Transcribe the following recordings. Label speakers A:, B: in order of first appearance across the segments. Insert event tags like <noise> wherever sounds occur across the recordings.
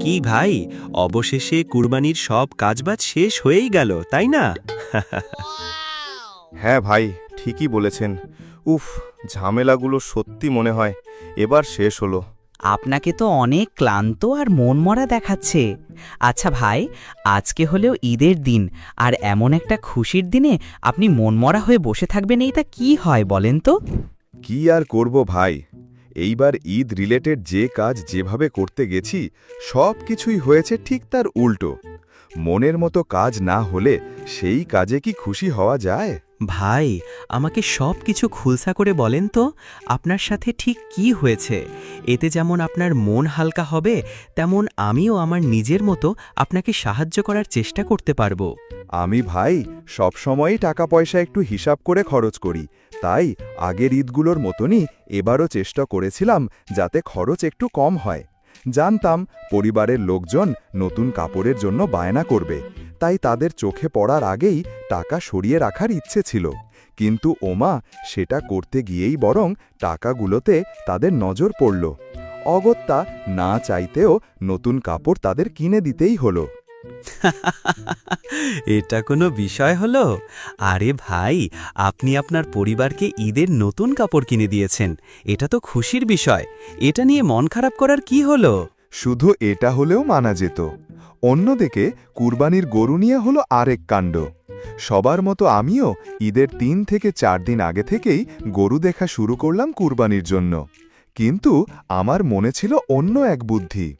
A: কি ভাই অবশেষে কুরবানির সব কাজবাজ শেষ হয়েই গেল তাই না?
B: হ্যাঁ ভাই ঠিকই বলেছেন। উফ ঝামেলাগুলো সত্যি মনে হয় এবার শেষ হলো।
C: আপনাকে তো অনেক ক্লান্ত আর মনমরা দেখাচ্ছে। আচ্ছা ভাই আজকে হলেও ঈদের দিন আর এমন একটা খুশির দিনে আপনি মনমরা হয়ে বসে থাকবেন এইটা কি হয় বলেন তো?
B: কি আর করব ভাই? এইবার ঈদ রিলেটেড যে কাজ যেভাবে করতে গেছি, সব কিছুই হয়েছে ঠিক তার উল্টো। মনের মতো কাজ না হলে সেই কাজে কি খুশি হওয়া যায়?
A: ভাই, আমাকে সব কিছু খুলসা করে বলেন তো, আপনার সাথে ঠিক কি হয়েছে? এতে যেমন আপনার মন হালকা হবে, তেমন আমিও আমার নিজের মতো আপনাকে সাহায্য করার চেষ্টা করতে পারব।
B: আমি ভাই সবসময়ই টাকা পয়সা একটু হিসাব করে খরচ করি। তাই আগের ঈদগুলোর মতনই এবারও চেষ্টা করেছিলাম যাতে খরচ একটু কম হয়। জানতাম পরিবারের লোকজন নতুন কাপড়ের জন্য বায়না করবে। তাই তাদের চোখে পড়ার আগেই টাকা সরিয়ে রাখার ইচ্ছে ছিল। কিন্তু ওমা সেটা করতে গিয়েই বরং টাকাগুলোতে তাদের নজর পড়ল। অগত্যা না চাইতেও নতুন কাপড় তাদের কিনে দিতেই হলো। <laughs>
A: এটা কোনো বিষয় হলো? আরে ভাই আপনি আপনার পরিবারকে ঈদের নতুন কাপড় কিনে দিয়েছেন। এটা তো খুশির বিষয়। এটা নিয়ে মন খারাপ করার কি হলো?
B: শুধু এটা হলেও মানা যেত। অন্যদিকে কুরবানির গরু নিয়ে হলো আরেক কাণ্ড। সবার মতো আমিও ঈদের তিন থেকে চার দিন আগে থেকেই গরু দেখা শুরু করলাম কুরবানির জন্য। কিন্তু আমার মনে ছিল অন্য এক বুদ্ধি।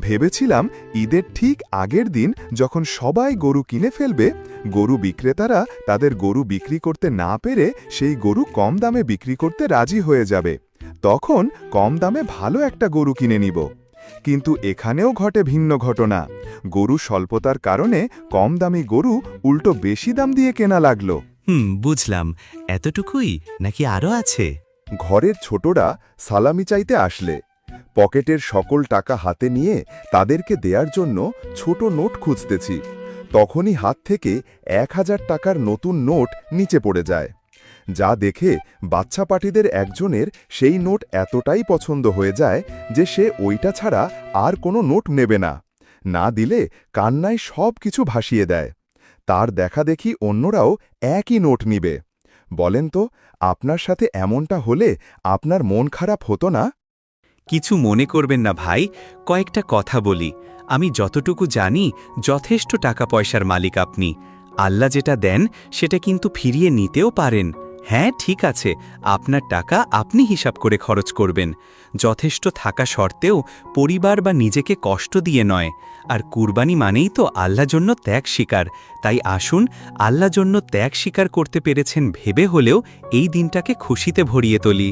B: ভেবেছিলাম ঈদের ঠিক আগের দিন যখন সবাই গরু কিনে ফেলবে, গরু বিক্রেতারা তাদের গরু বিক্রি করতে না পেরে সেই গরু কম দামে বিক্রি করতে রাজি হয়ে যাবে। তখন কম দামে ভালো একটা গরু কিনে নিব। কিন্তু এখানেও ঘটে ভিন্ন ঘটনা। গরু স্বল্পতার কারণে কম দামি গরু উল্টো বেশি দাম দিয়ে কেনা লাগল।
A: হুম বুঝলাম। এতটুকুই নাকি আরও আছে?
B: ঘরের ছোটরা সালামি চাইতে আসলে। পকেটের সকল টাকা হাতে নিয়ে তাদেরকে দেয়ার জন্য ছোট নোট খুঁজতেছি। তখনই হাত থেকে এক হাজার টাকার নতুন নোট নিচে পড়ে যায়। যা দেখে বাচ্চা পার্টিদের একজনের সেই নোট এতটাই পছন্দ হয়ে যায় যে সে ওইটা ছাড়া আর কোনো নোট নেবে না। না দিলে কান্নায় সব কিছু ভাসিয়ে দেয়। তার দেখা দেখি অন্যরাও একই নোট নিবে। বলেন তো, আপনার সাথে এমনটা হলে আপনার মন খারাপ হতো না?
A: কিছু মনে করবেন না ভাই, কয়েকটা কথা বলি। আমি যতটুকু জানি, যথেষ্ট টাকা পয়সার মালিক আপনি। আল্লাহ যেটা দেন, সেটা কিন্তু ফিরিয়ে নিতেও পারেন। হ্যাঁ ঠিক আছে। আপনার টাকা আপনি হিসাব করে খরচ করবেন। যথেষ্ট থাকা সত্ত্বেও পরিবার বা নিজেকে কষ্ট দিয়ে নয়। আর কুরবানি মানেই তো আল্লাহ জন্য ত্যাগ স্বীকার। তাই আসুন আল্লাহ জন্য ত্যাগ স্বীকার করতে পেরেছেন ভেবে হলেও এই দিনটাকে খুশিতে ভরিয়ে তুলি।